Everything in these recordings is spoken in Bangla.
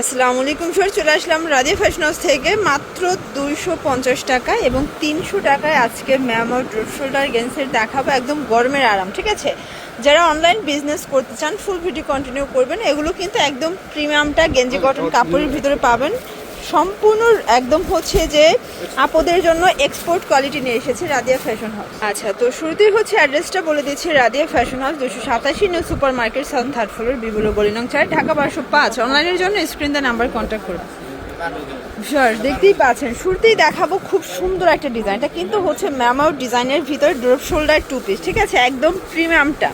আসসালামু আলাইকুম স্যার চলে আসলাম রাধে ফ্যাশন হাউস থেকে। মাত্র দুইশো পঞ্চাশ টাকা এবং তিনশো টাকায় আজকে ম্যামো ড্রপ শোল্ডার গেন্সের দেখাবো একদম গরমের আরাম ঠিক আছে? যারা অনলাইন বিজনেস করতে চান ফুল ভিডিও কন্টিনিউ করবেন এগুলো কিন্তু একদম প্রিমিয়ামটা গেঞ্জি কটন কাপড়ের ভিতরে পাবেন। সম্পূর্ণ একদম হচ্ছে যে আপদের জন্য এক্সপোর্ট কোয়ালিটি নিয়ে এসেছে রাদিয়া ফ্যাশন হাউস আচ্ছা তো শুরুতেই হচ্ছে অ্যাড্রেসটা বলে দিচ্ছি রাদিয়া ফ্যাশন হাউস দুশো সাতাশি new super market south third floor বিবুল গলিনং চার, ঢাকা বারোশো পাঁচ। অনলাইনের জন্য স্ক্রিন দ্য নাম্বার কন্ট্যাক্ট করুন। শিওর দেখতেই পাচ্ছেন, শুরুতেই দেখাবো খুব সুন্দর একটা ডিজাইন এটা কিন্তু হচ্ছে ম্যামাউট ডিজাইনের ভিতরে ড্রপ শোল্ডার টু পিস ঠিক আছে? একদম প্রিমিয়ামটা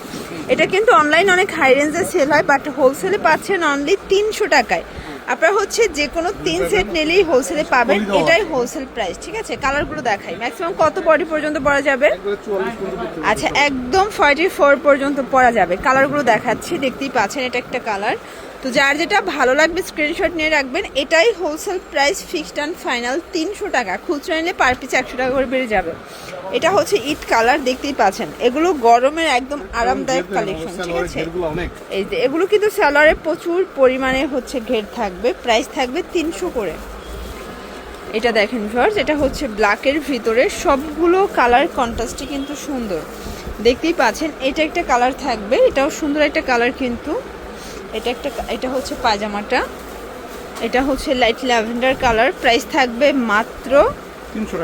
এটা কিন্তু অনলাইন অনেক হাই রেঞ্জে সেল হয় বাট হোলসেলে পাচ্ছেন অনলি তিনশো টাকায়। আপনার হচ্ছে যে কোনো তিন সেট নিলেই হোলসেলে পাবেন এটাই হোলসেল প্রাইস ঠিক আছে? কালারগুলো দেখাই। ম্যাক্সিমাম কত বডি পর্যন্ত পরা যাবে? আচ্ছা একদম ফর্টি ফোর পর্যন্ত পরা যাবে। কালারগুলো দেখাচ্ছি দেখতেই পাচ্ছেন এটা একটা কালার তো যার যেটা ভালো লাগবে স্ক্রিনশট নিয়ে রাখবেন এটাই wholesale price fixed and final তিনশো টাকা। খুচরা নিলে পার পিস একশো টাকা করে বেড়ে যাবে। এটা হচ্ছে ইট কালার দেখতেই পাচ্ছেন। এগুলো গরমের একদম আরামদায়ক কালেকশন ঠিক আছে? এই যে এগুলো কিন্তু স্যালোয়ারে প্রচুর পরিমাণে হচ্ছে ঘের থাকবে প্রাইস থাকবে তিনশো করে। এটা দেখেন ভিউয়ার্স এটা হচ্ছে ব্ল্যাকের ভিতরে। সবগুলো কালার কন্ট্রাস্টই কিন্তু সুন্দর। দেখতেই পাচ্ছেন এটা একটা কালার থাকবে এটাও সুন্দর একটা কালার কিন্তু। এটা একটা এটা হচ্ছে পাজামাটা এটা হচ্ছে লাইট ল্যাভেন্ডার কালার প্রাইস থাকবে মাত্র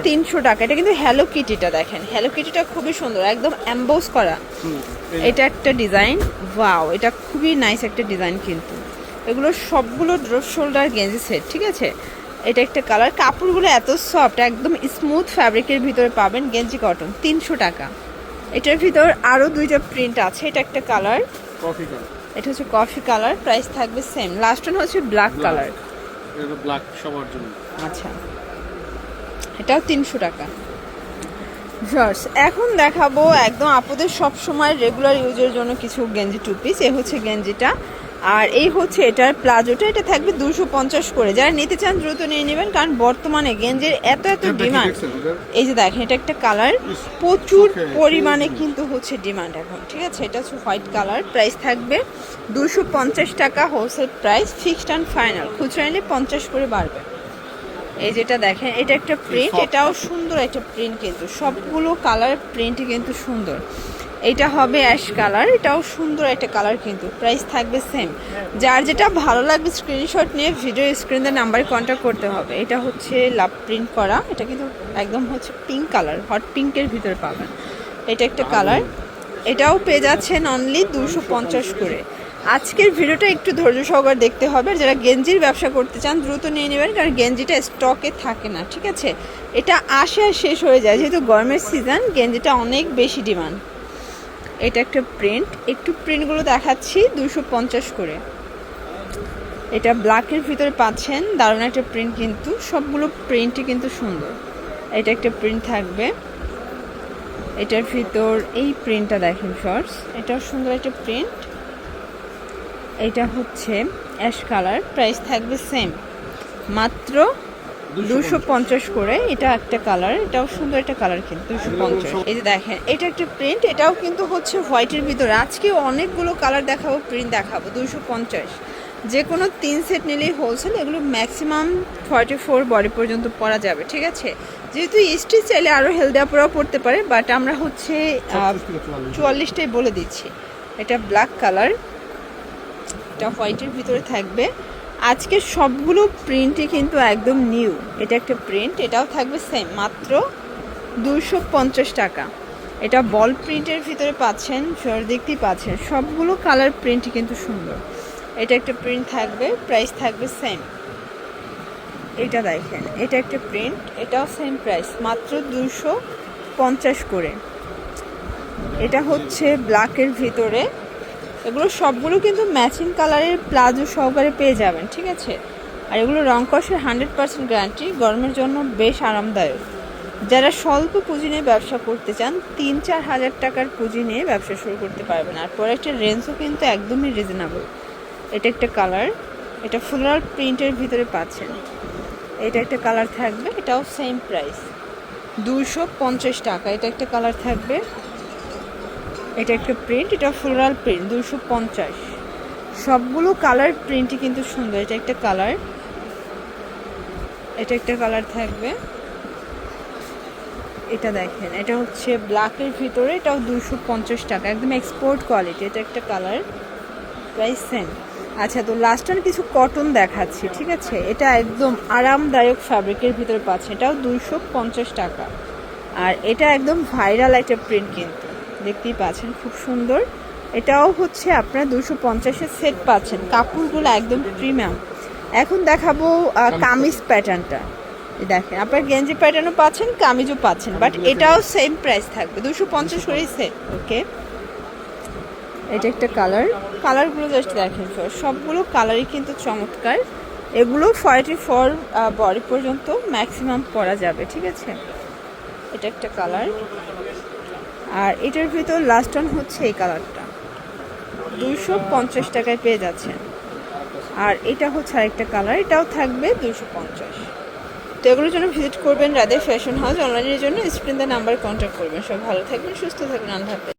তিনশো টাকা। এটা কিন্তু হ্যালো কিটিটা দেখেন। হ্যালো কিটিটা খুবই সুন্দর একদম অ্যাম্বোস করা। এটা একটা ডিজাইন ওয়াও এটা খুবই নাইস একটা ডিজাইন কিন্তু। এগুলো সবগুলো ড্রপ শোল্ডার গেঞ্জি সেট ঠিক আছে? এটা একটা কালার কাপড়গুলো এত সফট একদম স্মুথ ফ্যাব্রিকের ভিতরে পাবেন গেঞ্জি কটন তিনশো টাকা। এটার ভিতর আরও দুইটা প্রিন্ট আছে। এটা একটা কালার কফি কালার এটা হচ্ছে কফি কালার প্রাইস থাকবে সেম লাস্ট ওয়ান হচ্ছে ব্ল্যাক কালার এটা ব্ল্যাক সবার জন্য। আচ্ছা। এটাও তিনশো টাকা। জর্জ এখন দেখাবো একদম আপুদের সব সময় রেগুলার ইউজের জন্য কিছু গেঞ্জি টু পিস এ হচ্ছে গেঞ্জিটা। আর এই হচ্ছে এটার প্লাজোটা এটা থাকবে দুশো পঞ্চাশ করে। যারা নিতে চান দ্রুত নিয়ে নেবেন কারণ বর্তমানে গেঞ্জের এত এত ডিমান্ড। এই যে দেখেন এটা একটা কালার। প্রচুর পরিমাণে কিন্তু হচ্ছে ডিমান্ড এখন ঠিক আছে? এটা হচ্ছে হোয়াইট কালার প্রাইস থাকবে দুশো পঞ্চাশ টাকা wholesale price fixed and final. খুচরা নিলে পঞ্চাশ করে বাড়বে। এই যেটা দেখেন এটা একটা প্রিন্ট এটাও সুন্দর একটা প্রিন্ট কিন্তু। সবগুলো কালার প্রিন্ট কিন্তু সুন্দর। এটা হবে অ্যাশ কালার এটাও সুন্দর একটা কালার কিন্তু প্রাইস থাকবে সেম যার যেটা ভালো লাগবে স্ক্রিনশট নিয়ে ভিডিও স্ক্রিনে নাম্বারে কন্ট্যাক্ট করতে হবে। এটা হচ্ছে লাভ প্রিন্ট করা, এটা কিন্তু একদম হচ্ছে পিঙ্ক কালার হট পিঙ্কের ভিতরে পাবেন। এটা একটা কালার এটাও পেয়ে যাচ্ছেন অনলি দুশো পঞ্চাশ করে। আজকের ভিডিওটা একটু ধৈর্য সহকারে দেখতে হবে যারা গেঞ্জির ব্যবসা করতে চান, দ্রুত নিয়ে নেবেন, কারণ গেঞ্জিটা স্টকে থাকে না, ঠিক আছে? এটা আসে আর শেষ হয়ে যায়, যেহেতু গরমের সিজন গেঞ্জিটা অনেক বেশি ডিমান্ড এটা একটা প্রিন্ট একটু প্রিন্টগুলো দেখাচ্ছি দুশো পঞ্চাশ করে। এটা ব্ল্যাকের ভিতরে পাচ্ছেন, দারুণ একটা প্রিন্ট কিন্তু। সবগুলো প্রিন্টই কিন্তু সুন্দর। এটা একটা প্রিন্ট থাকবে। এটার ভিতর এই প্রিন্টটা দেখেন শর্টস এটাও সুন্দর একটা প্রিন্ট এটা হচ্ছে অ্যাশ কালার প্রাইস থাকবে সেম মাত্র দুশো পঞ্চাশ। করে এটা একটা কালার এটাও সুন্দর একটা কালার কিন্তু দুশো পঞ্চাশ। এই যে দেখেন এটা একটা প্রিন্ট এটাও কিন্তু হচ্ছে হোয়াইটের ভিতরে। আজকে অনেকগুলো কালার দেখাবো প্রিন্ট দেখাবো দুশো পঞ্চাশ। যে কোনো তিন সেট নিলেই হোলসেল এগুলো ম্যাক্সিমাম ফর্টি ফোর বডি পর্যন্ত পরা যাবে ঠিক আছে? যেহেতু স্টিচ চাইলে আরও হেলদি আপরাও পড়তে পারে বাট আমরা হচ্ছে আহ, 36 থেকে 44 চুয়াল্লিশটাই বলে দিচ্ছি। এটা ব্ল্যাক কালার এটা হোয়াইটের ভিতরে থাকবে। আজকে সবগুলো প্রিন্টই কিন্তু একদম নিউ এটা একটা প্রিন্ট এটাও থাকবে সেম মাত্র দুশো পঞ্চাশ টাকা। এটা বল প্রিন্টের ভিতরে পাচ্ছেন দেখতেই পাচ্ছেন, সবগুলো কালার প্রিন্টই কিন্তু সুন্দর। এটা একটা প্রিন্ট থাকবে প্রাইস থাকবে সেম এটা দেখেন, এটা একটা প্রিন্ট এটাও সেম প্রাইস মাত্র দুশো পঞ্চাশ করে। এটা হচ্ছে ব্ল্যাকের ভিতরে। এগুলো সবগুলো কিন্তু ম্যাচিং কালারের প্লাজো সহকারে পেয়ে যাবেন, ঠিক আছে? আর এগুলো রং কষের হান্ড্রেড পার্সেন্ট গ্যারান্টি গরমের জন্য বেশ আরামদায়ক। যারা স্বল্প পুঁজি নিয়ে ব্যবসা করতে চান তিন চার হাজার টাকার পুঁজি নিয়ে ব্যবসা শুরু করতে পারবেন। আর প্রোডাক্টের রেঞ্জও কিন্তু একদমই রিজনেবল এটা একটা কালার এটা ফ্লোরাল প্রিন্টের ভিতরে পাচ্ছেন। এটা একটা কালার থাকবে, এটাও সেম প্রাইস দুশো পঞ্চাশ টাকা, এটা একটা কালার থাকবে। এটা একটা প্রিন্ট এটা ফ্লোরাল প্রিন্ট দুশো পঞ্চাশ। সবগুলো কালার প্রিন্টই কিন্তু সুন্দর, এটা একটা কালার এটা একটা কালার থাকবে। এটা দেখেন, এটা হচ্ছে ব্ল্যাকের ভিতরে, এটাও দুশো পঞ্চাশ টাকা, একদম এক্সপোর্ট কোয়ালিটি এটা একটা কালার প্রাইস সেম আচ্ছা তো লাস্ট অন কিছু কটন দেখাচ্ছি, ঠিক আছে? এটা একদম আরামদায়ক ফ্যাব্রিকের ভিতরে পাচ্ছেন, এটাও দুইশো পঞ্চাশ টাকা। আর এটা একদম ভাইরাল একটা প্রিন্ট কিন্তু। দেখতেই পাচ্ছেন খুব সুন্দর। এটাও হচ্ছে আপনার দুশো পঞ্চাশের সেট পাচ্ছেন কাপড়গুলো একদম প্রিমিয়াম এখন দেখাবো কামিজ প্যাটার্নটা দেখেন আপনার গেঞ্জি প্যাটার্নও পাচ্ছেন কামিজও পাচ্ছেন বাট এটাও সেম প্রাইস থাকবে দুশো পঞ্চাশ করেই সেট ওকে এটা একটা কালার কালারগুলো জাস্ট দেখেন সবগুলো কালারই কিন্তু চমৎকার। এগুলো ফর্টি ফোর বডি পর্যন্ত ম্যাক্সিমাম পরা যাবে ঠিক আছে? এটা একটা কালার আর এটার ভিতর লাস্ট অন হচ্ছে এই কালারটা দুশো পঞ্চাশ টাকায় পেয়ে যাচ্ছেন। আর এটা হচ্ছে আরেকটা কালার এটাও থাকবে দুশো পঞ্চাশ। তো এগুলোর জন্য ভিজিট করবেন রাধে ফ্যাশন হাউস অনলাইনের জন্য স্ক্রিন নাম্বার কন্ট্যাক্ট করবেন। সব ভালো থাকবেন, সুস্থ থাকবেন, আল্লাহ